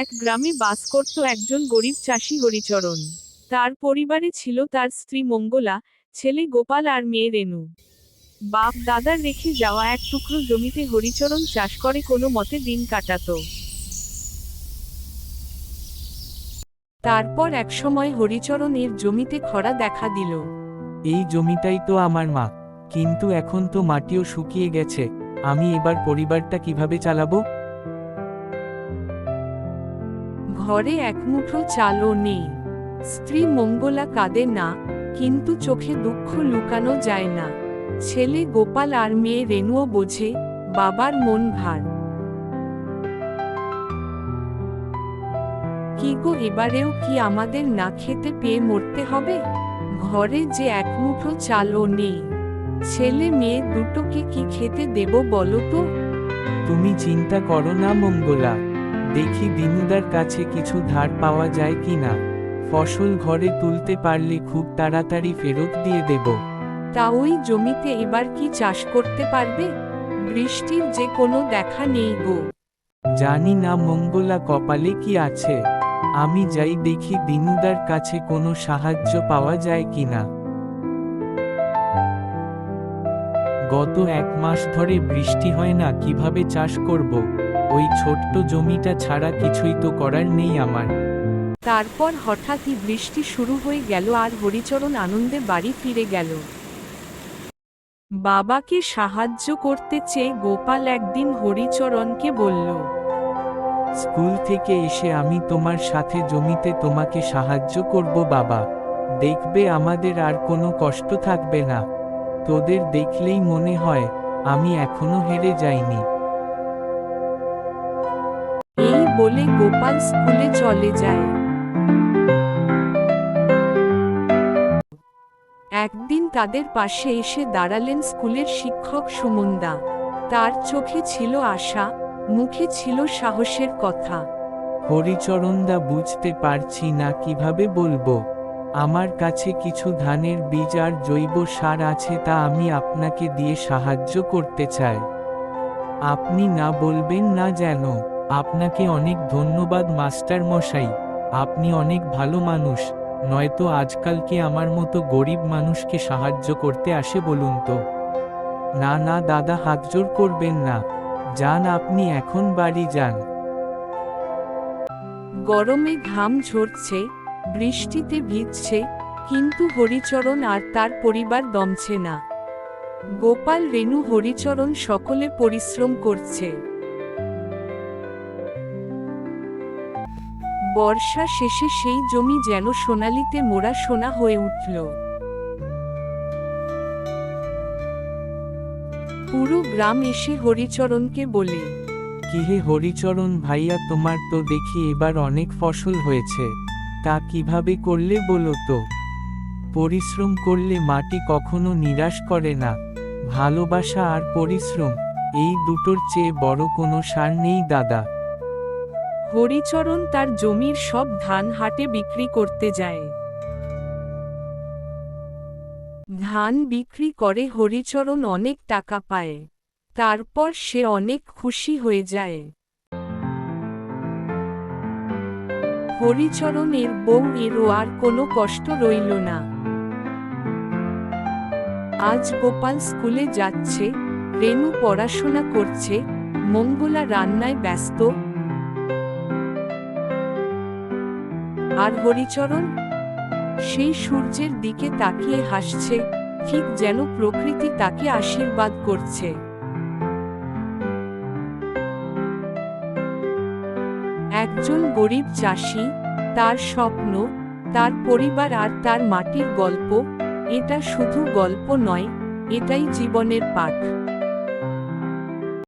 এক গ্রামে বাস করত একজন গরিব চাষি হরিচরণ। তার পরিবারে ছিল তার স্ত্রী মঙ্গলা, ছেলে গোপাল আর মেয়ে রেণু। বাপ দাদার রেখে যাওয়া এক টুকরো জমিতে হরিচরণ চাষ করে কোনো মতে দিন কাটাতো। তারপর এক একসময় হরিচরণের জমিতে খরা দেখা দিল। এই জমিটাই তো আমার মা, কিন্তু এখন তো মাটিও শুকিয়ে গেছে, আমি এবার পরিবারটা কীভাবে চালাবো? ঘরে এক মুঠো চালও নেই। স্ত্রী মঙ্গলা কাঁদে না, কিন্তু চোখে দুঃখ লুকানো যায় না। ছেলে গোপাল আর মেয়ে রেণুও বোঝে, বাবার মন ভার। কি গো, এবারেও কি আমাদের না খেতে পেয়ে মরতে হবে? ঘরে যে এক মুঠো চালও নেই। ছেলে মেয়ে দুটোকে কি খেতে দেব বলো তো? তুমি চিন্তা করো না মঙ্গলা। দেখি দিনুদার কাছে কিছু ধার পাওয়া যায় কি না ফসল ঘরে তুলতে পারলে খুব তাড়াতাড়ি ফেরত দিয়ে দেব। তা ওই জমিতে এবার কি চাষ করতে পারবে? বৃষ্টির যে কোনো দেখা নেই গো। জানি না মঙ্গলা কপালে কি আছে। আমি যাই দেখি দিনুদার কাছে কোনো সাহায্য পাওয়া যায় কিনা। গত এক মাস ধরে বৃষ্টি হয় না কীভাবে চাষ করব? ওই ছোট্ট জমিটা ছাড়া কিছুই তো করার নেই আমার। তারপর হঠাৎই বৃষ্টি শুরু হয়ে গেল আর হরিচরণ আনন্দে বাড়ি ফিরে গেল। বাবাকে সাহায্য করতে চেয়ে গোপাল একদিন হরিচরণকে বলল স্কুল থেকে এসে আমি তোমার সাথে জমিতে তোমাকে সাহায্য করব বাবা। দেখবে আমাদের আর কোনো কষ্ট থাকবে না। তোদের দেখলেই মনে হয় আমি এখনও হেরে যাইনি। বলে গোপাল স্কুলে চলে যায়। একদিন তাদের পাশে এসে দাঁড়ালেন স্কুলের শিক্ষক সুমন্দা। তার চোখে ছিল আশা, মুখে ছিল সাহসের কথা। হরিচরণদা বুঝতে পারছি না কীভাবে বলব, আমার কাছে কিছু ধানের বীজ আর জৈব সার আছে তা আমি আপনাকে দিয়ে সাহায্য করতে চাই। আপনি না বলবেন না যেন। আপনাকে অনেক ধন্যবাদ, মাস্টার মশাই। আপনি অনেক ভালো মানুষ। নয়তো আজকালকে আমার মতো গরিব মানুষকে সাহায্য করতে আসে বলুন তো? না না, দাদা হাতজোর করবেন না। যান, আপনি এখন বাড়ি যান। গরমে ঘাম ঝরছে, বৃষ্টিতে ভিজছে, কিন্তু হরিচরণ আর তার পরিবার দমছে না। গোপাল, রেণু, হরিচরণ সকলে পরিশ্রম করছে। বর্ষা শেষে সেই জমি যেন সোনালিতে মোড়া সোনা হয়ে উঠল। পুরো গ্রাম এসে হরিচরণকে বলে, কি হে হরিচরণ ভাইয়া, তোমার তো দেখি এবার অনেক ফসল হয়েছে। তা কীভাবে করলে বলো তো? পরিশ্রম করলে মাটি কখনো নিরাশ করে না। ভালোবাসা আর পরিশ্রম, এই দুটোর চেয়ে বড় কোনো সার নেই দাদা। হরিচরণ তার জমির সব ধান হাটে বিক্রি করতে যায়। ধান বিক্রি করে হরিচরণ অনেক টাকা পায়। তারপর সে অনেক খুশি হয়ে যায়। হরিচরণের বউ এরও আর কোনো কষ্ট রইল না। আজ গোপাল স্কুলে যাচ্ছে, রেণু পড়াশোনা করছে, মঙ্গলা রান্নায় ব্যস্ত আর হরিচরণ সেই সূর্যের দিকে তাকিয়ে হাসছে, ঠিক যেন প্রকৃতি তাকে আশীর্বাদ করছে। একজন গরিব চাষি, তার স্বপ্ন, তার পরিবার আর তার মাটির গল্প, এটা শুধু গল্প নয়, এটাই জীবনের পাঠ।